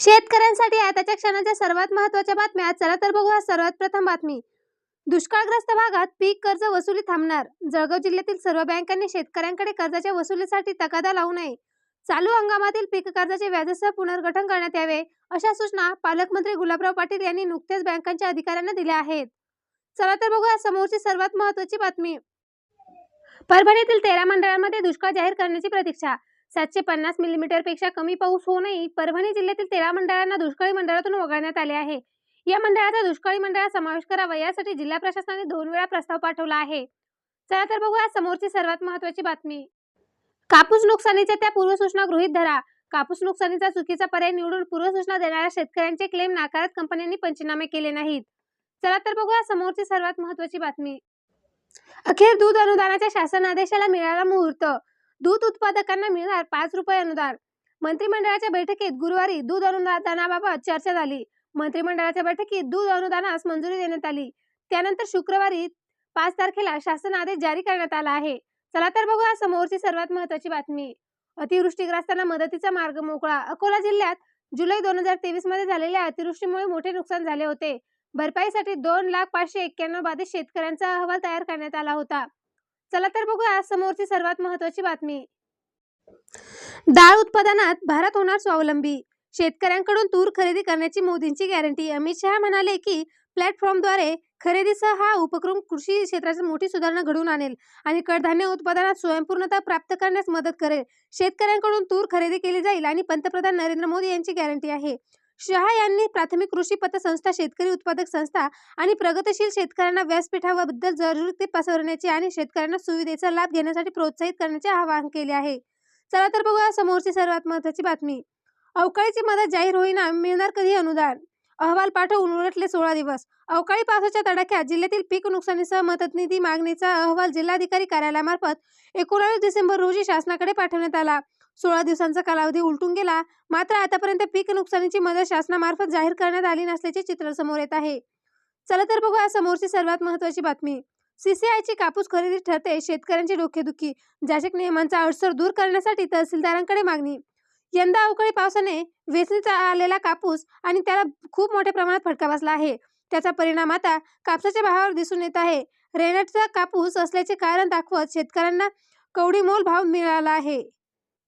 शेतकऱ्यांसाठी आताच्या क्षणाच्या सर्वात महत्त्वाच्या बातम्या. चला तर बघूया सर्वात प्रथम बातमी. दुष्काळग्रस्त भागात पीक कर्ज वसुली थांबणार. जळगाव जिल्ह्यातील सर्व बँकांनी शेतकऱ्यांकडे कर्जाच्या वसुलीसाठी तकादा लावू नये. चालू हंगामातील पीक कर्जाचे व्याजासह पुनर्गठन करण्यात यावे अशा सूचना पालकमंत्री गुलाबराव पाटील यांनी नुकत्याच बँकांच्या अधिकाऱ्यांना दिल्या आहेत. चला तर बघूया समोरची सर्वात महत्त्वाची बातमी. परभणीतील तेरा मंडळांमध्ये दुष्काळ जाहीर करण्याची प्रतीक्षा. सातशे पन्नास मिलीमीटरपेक्षा कमी पाऊस होऊनही परभणी जिल्ह्यातील तेरा मंडळांना दुष्काळी मंडळातून वगळण्यात आले आहे. या मंडळाचा दुष्काळी मंडळात समावेश करावा यासाठी जिल्हा प्रशासनाने दोन वेळा प्रस्ताव पाठवला आहे. चला तर बघूया समोरची सर्वात महत्त्वाची बातमी. कापूस नुकसानीच्या त्या पूर्वसूचना गृहीत धरा. कापूस नुकसानीचा चुकीचा पर्याय निवडून पूर्वसूचना देणाऱ्या शेतकऱ्यांचे क्लेम नाकारत कंपन्यांनी पंचनामे केले नाहीत. चला तर बघूया समोरची सर्वात महत्त्वाची बातमी. अखेर दूध अनुदानाच्या शासन आदेशाला मिळाला मुहूर्त. दूध उत्पादकांना मिळणार पाच रुपये अनुदान. मंत्रिमंडळाच्या बैठकीत गुरुवारी दूध अनुदानाबाबत चर्चा झाली. मंत्रिमंडळाच्या बैठकीत दूध अनुदानास मंजुरी देण्यात आली. त्यानंतर शुक्रवारी पाच तारखेला शासन आदेश जारी करण्यात आला आहे. चला तर बघूया समोरची सर्वात महत्वाची बातमी. अतिवृष्टीग्रस्तांना मदतीचा मार्ग मोकळा. अकोला जिल्ह्यात जुलै दोन हजार तेवीसमध्ये झालेल्या अतिवृष्टीमुळे मोठे नुकसान झाले होते. भरपाईसाठी दोन लाख पाचशे एक्क्याण्णव बाधित शेतकऱ्यांचा अहवाल तयार करण्यात आला होता. चला तर बघूया समोरची सर्वात महत्वाची बातमी. डाळ उत्पादनात भारत होणार स्वावलंबी. शेतकऱ्यांकडून तूर खरेदी करण्याची मोदींची गॅरंटी. अमित शहा म्हणाले की प्लॅटफॉर्मद्वारे खरेदीसह हा उपक्रम कृषी क्षेत्रात मोठी सुधारणा घडवून आणेल आणि कडधान्य उत्पादनात स्वयंपूर्णता प्राप्त करण्यास मदत करेल. शेतकऱ्यांकडून तूर खरेदी केली जाईल आणि पंतप्रधान नरेंद्र मोदी यांची गॅरंटी आहे. शहा यांनी प्राथमिक कृषी पतसंस्था शेतकरी उत्पादक संस्था आणि प्रगतशील शेतकऱ्यांना व्यासपीठाबद्दल जरुरी पसरवण्याचे आणि शेतकऱ्यांना सुविधेचा लाभ घेण्यासाठी प्रोत्साहित करण्याचे आवाहन केले आहे. चला तर बघूया समोरची सर्वात महत्वाची बातमी. अवकाळीची मदत जाहीर होईना मिळणार कधी अनुदान? अहवाल पाठवून उलटले सोळा दिवस. अवकाळी पावसाच्या तडाख्यात जिल्ह्यातील पीक नुकसानीसह मदत निधी मागणीचा अहवाल जिल्हाधिकारी कार्यालयामार्फत एकोणावीस डिसेंबर रोजी शासनाकडे पाठवण्यात आला. सोळा दिवसांचा कालावधी उलटून गेला मात्र आतापर्यंत पीक नुकसानीची मदत शासनामार्फत जाहीर करण्यात आली नसल्याचे चित्र समोर येत आहे. चला तर बघूया समोरची सर्वात महत्वाची बातमी. सीसीआयची कापूस खरेदी ठरते शेतकऱ्यांची डोकेदुखी जाचक नियमांचा अडसर दूर करण्यासाठी तहसीलदारांकडे मागणी. यंदा अवकाळी पावसाने वेचणीचा आलेला कापूस आणि त्याला खूप मोठ्या प्रमाणात फटका बसला आहे. त्याचा परिणाम आता कापसाच्या भावावर दिसून येत आहे. रेनटचा कापूस असल्याचे कारण दाखवत शेतकऱ्यांना कवडीमोल भाव मिळाला आहे.